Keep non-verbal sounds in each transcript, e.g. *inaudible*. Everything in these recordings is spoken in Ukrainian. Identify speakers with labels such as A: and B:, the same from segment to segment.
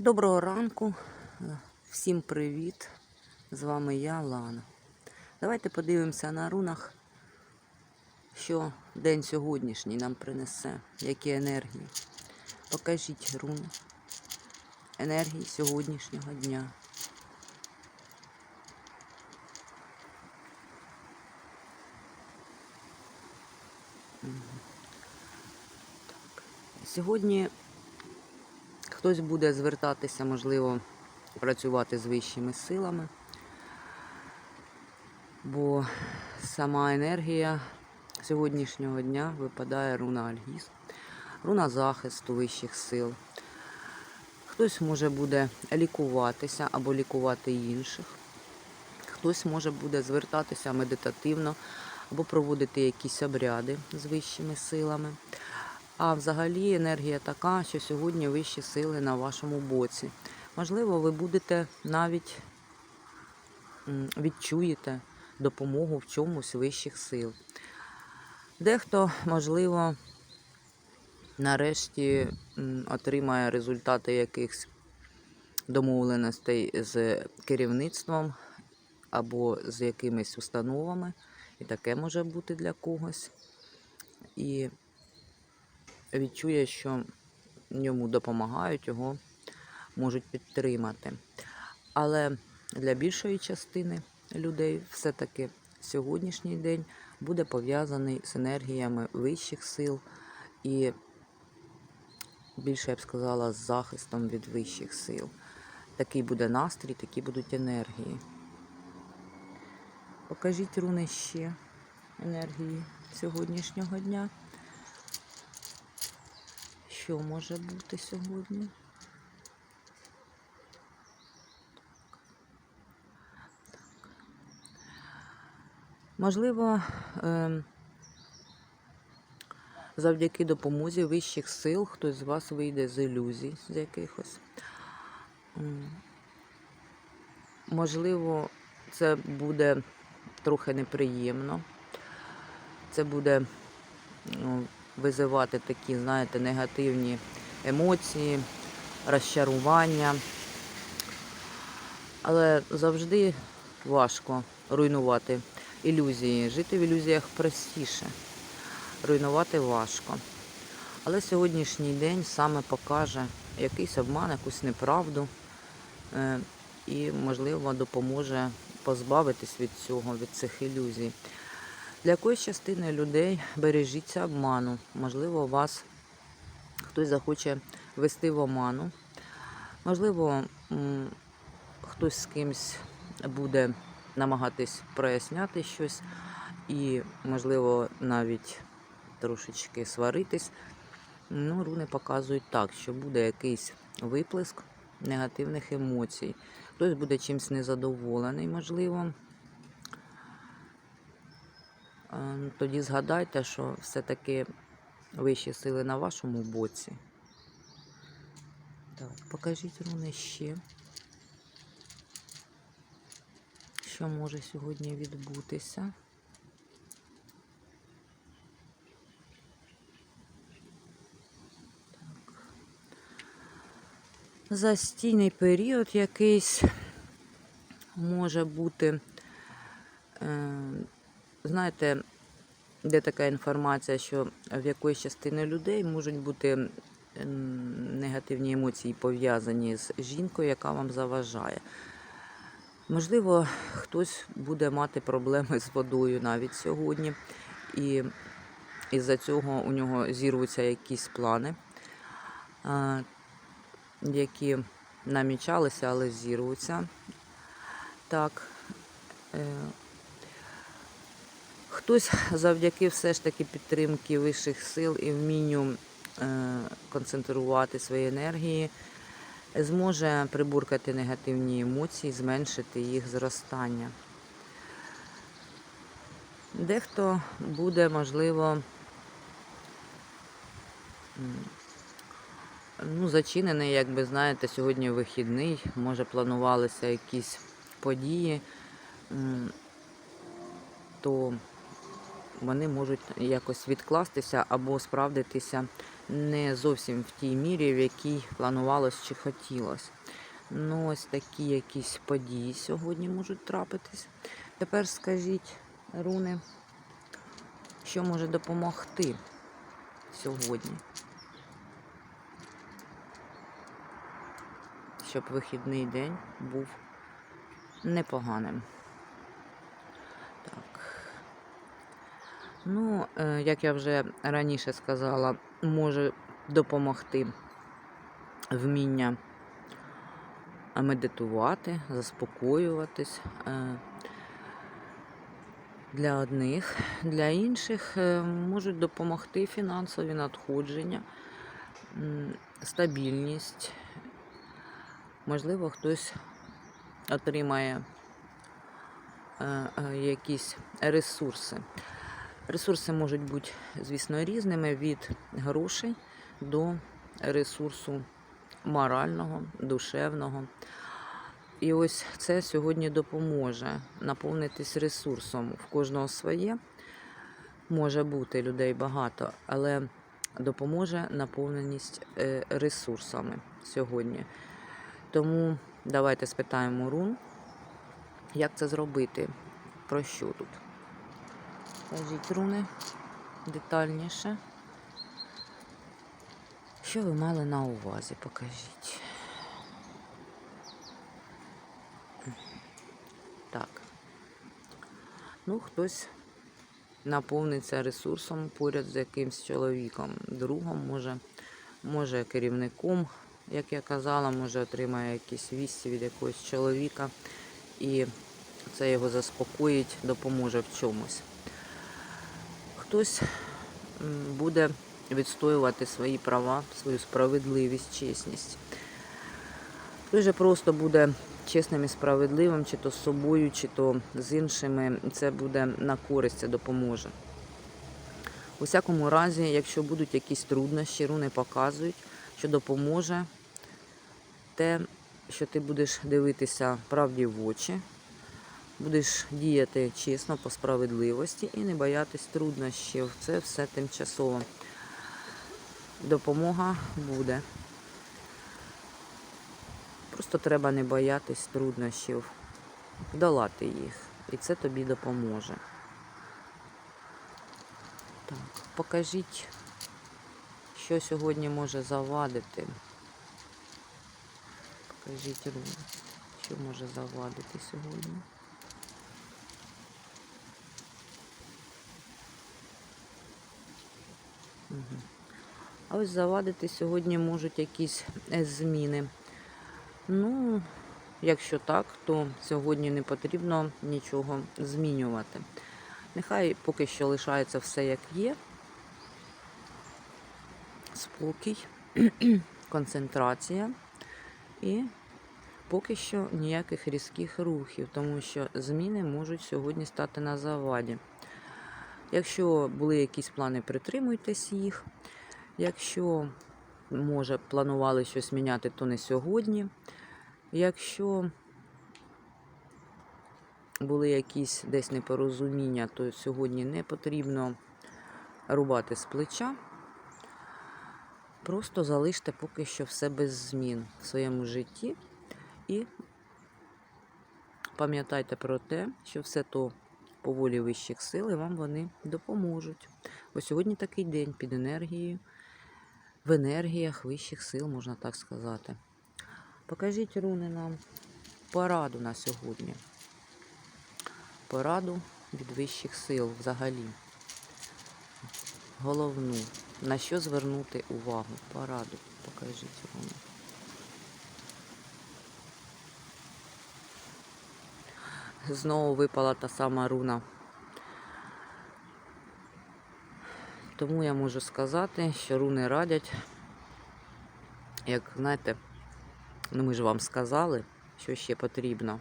A: Доброго ранку, всім привіт! З вами я, Лана. Давайте подивимося на рунах, що день сьогоднішній нам принесе, які енергії. Покажіть руни енергії сьогоднішнього дня. Сьогодні Хтось буде звертатися, можливо, працювати з вищими силами, бо сама енергія сьогоднішнього дня випадає руна Альгіз, руна захисту вищих сил. Хтось може буде лікуватися або лікувати інших. Хтось може буде звертатися медитативно або проводити якісь обряди з вищими силами. А взагалі енергія така, що сьогодні вищі сили на вашому боці. Можливо, ви будете навіть відчуєте допомогу в чомусь вищих сил. Дехто, можливо, нарешті отримає результати якихось домовленостей з керівництвом або з якимись установами. І таке може бути для когось. І відчує, що йому допомагають, його можуть підтримати. Але для більшої частини людей все-таки сьогоднішній день буде пов'язаний з енергіями вищих сил і, більше я б сказала, з захистом від вищих сил. Такий буде настрій, такі будуть енергії. Покажіть руни ще енергії сьогоднішнього дня що може бути сьогодні? Можливо, ем, завдяки допомозі вищих сил хтось з вас вийде з ілюзій з якихось. Можливо, це буде трохи неприємно. Це буде ну, визивати такі, знаєте, негативні емоції, розчарування. Але завжди важко руйнувати ілюзії. Жити в ілюзіях простіше. Руйнувати важко. Але сьогоднішній день саме покаже якийсь обман, якусь неправду е, і, можливо, допоможе позбавитись від цього, від цих ілюзій. Для якоїсь частини людей бережіться обману. Можливо, вас хтось захоче вести в оману. Можливо, хтось з кимсь буде намагатись проясняти щось і, можливо, навіть трошечки сваритись. Ну, руни показують так, що буде якийсь виплеск негативних емоцій. Хтось буде чимось незадоволений, можливо. Е, Тоді згадайте, що все-таки вищі сили на вашому боці. Так, покажіть руни ще. Що може сьогодні відбутися? Так. Застійний період якийсь може бути. Е, знаєте, де така інформація, що в якоїсь частини людей можуть бути негативні емоції пов'язані з жінкою, яка вам заважає. Можливо, хтось буде мати проблеми з водою навіть сьогодні, і із-за цього у нього зірвуться якісь плани, які намічалися, але зірвуться. Так. Хтось завдяки все ж таки підтримки вищих сил і вмінню е, концентрувати свої енергії, зможе прибуркати негативні емоції, зменшити їх зростання. Дехто буде, можливо, ну, зачинений, як би знаєте, сьогодні вихідний, може планувалися якісь події, то вони можуть якось відкластися або справдитися не зовсім в тій мірі, в якій планувалось чи хотілося. Ну, ось такі якісь події сьогодні можуть трапитись. Тепер скажіть, руни, що може допомогти сьогодні? Щоб вихідний день був непоганим. Ну, е, як я вже раніше сказала, може допомогти вміння медитувати, заспокоюватись. Е, Для одних, для інших е, можуть допомогти фінансові надходження, стабільність. Можливо, хтось отримає якісь ресурси. Ресурси можуть бути, звісно, різними від грошей до ресурсу морального, душевного. І ось це сьогодні допоможе наповнитись ресурсом. В кожного своє може бути людей багато, але допоможе наповненість е, ресурсами сьогодні. Тому давайте спитаємо рун, як це зробити, про що тут. Кажіть руни детальніше. Що ви мали на увазі? Покажіть. Так. Ну, хтось наповниться ресурсом поряд з якимсь чоловіком, другом, може, може керівником, як я казала, може отримає якісь вісті від якогось чоловіка, і це його заспокоїть, допоможе в чомусь. Хтось буде відстоювати свої права, свою справедливість, чесність. Хтось же просто буде чесним і справедливим, чи то з собою, чи то з іншими. Це буде на користь, це допоможе. У всякому разі, якщо будуть якісь труднощі, руни показують, що допоможе те, що ти будеш дивитися правді в очі, будеш діяти чесно по справедливості і не боятись труднощів. Це все тимчасово. Допомога буде. Просто треба не боятись труднощів, долати їх. І це тобі допоможе. Так, покажіть, що сьогодні може завадити. Покажіть що може завадити сьогодні. А ось завадити сьогодні можуть якісь е, зміни. Ну, якщо так, то сьогодні не потрібно нічого змінювати. Нехай поки що лишається все як є. Спокій, *clears throat* концентрація і поки що ніяких різких рухів, тому що зміни можуть сьогодні стати на заваді. Якщо були якісь плани, притримуйтесь їх. Якщо, може, планували щось міняти, то не сьогодні. Якщо були якісь десь непорозуміння, то сьогодні не потрібно рубати з плеча. Просто залиште поки що все без змін в своєму житті. І пам'ятайте про те, що все то по волі вищих сил і вам вони допоможуть. Бо сьогодні такий день під енергією, в енергіях вищих сил, можна так сказати. Покажіть руни нам пораду на сьогодні. Пораду від вищих сил взагалі. Головну. На що звернути увагу? Пораду. Покажіть руни. Знову випала та сама руна. Тому я можу сказати, що руни радять, як знаєте, ну ми ж вам сказали, що ще потрібно.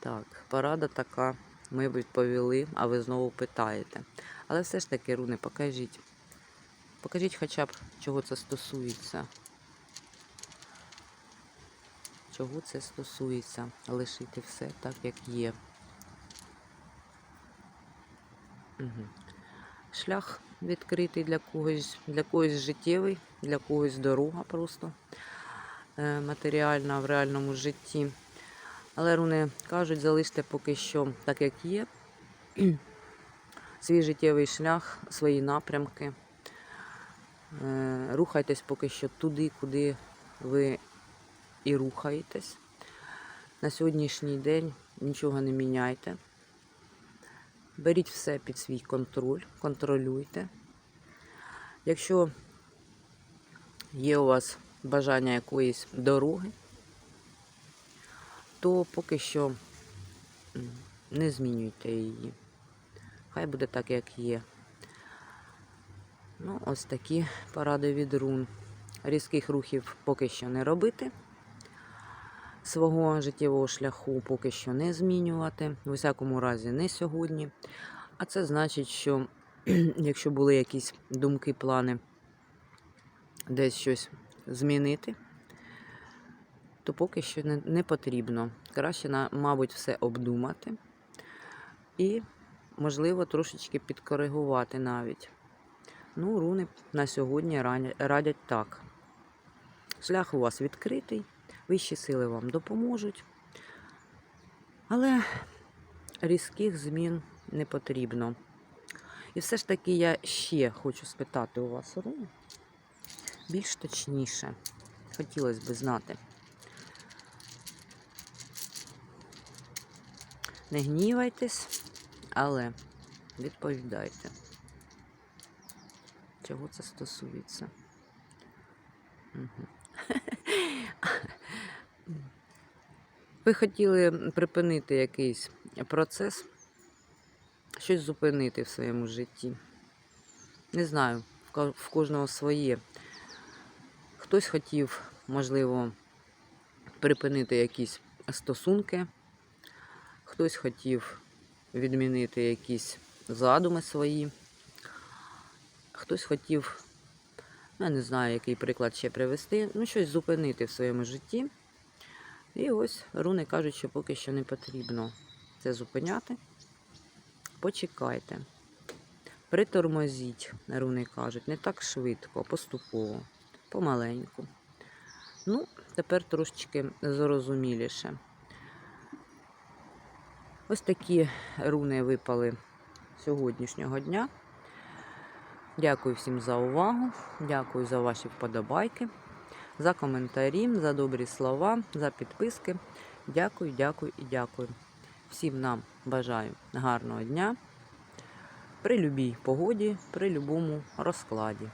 A: Так, порада така, ми відповіли, а ви знову питаєте. Але все ж таки, руни, покажіть. Покажіть хоча б, чого це стосується. Чого це стосується? Лишити все так, як є. Угу. Шлях відкритий для когось, для когось життєвий, для когось дорога просто е, матеріальна в реальному житті. Але руни кажуть, залиште поки що так, як є. Свій життєвий шлях, свої напрямки. Е, Рухайтесь поки що туди, куди ви і рухаєтесь. На сьогоднішній день нічого не міняйте. Беріть все під свій контроль, контролюйте. Якщо є у вас бажання якоїсь дороги, то поки що не змінюйте її. Хай буде так, як є. Ну, ось такі поради від рун. Різких рухів поки що не робити. Свого життєвого шляху поки що не змінювати. В усякому разі, не сьогодні. А це значить, що *clears throat* якщо були якісь думки, плани десь щось змінити, то поки що не, не потрібно. Краще, мабуть, все обдумати і, можливо, трошечки підкоригувати навіть. Ну, руни на сьогодні радять так. Шлях у вас відкритий, вищі сили вам допоможуть. Але різких змін не потрібно. І все ж таки я ще хочу спитати у вас руни. Більш точніше. Хотілося б знати. Не гнівайтесь, але відповідайте. Чого це стосується? Угу. Ви хотіли припинити якийсь процес, щось зупинити в своєму житті. Не знаю, в кожного своє. Хтось хотів, можливо, припинити якісь стосунки, хтось хотів відмінити якісь задуми свої, хтось хотів, ну, я не знаю, який приклад ще привести, ну, щось зупинити в своєму житті. І ось руни кажуть, що поки що не потрібно це зупиняти. Почекайте. Притормозіть, руни кажуть, не так швидко, поступово, помаленьку. Ну, тепер трошечки зрозуміліше. Ось такі руни випали сьогоднішнього дня. Дякую всім за увагу, дякую за ваші вподобайки, за коментарі, за добрі слова, за підписки. Дякую, дякую і дякую. Всім нам бажаю гарного дня при любій погоді, при любому розкладі.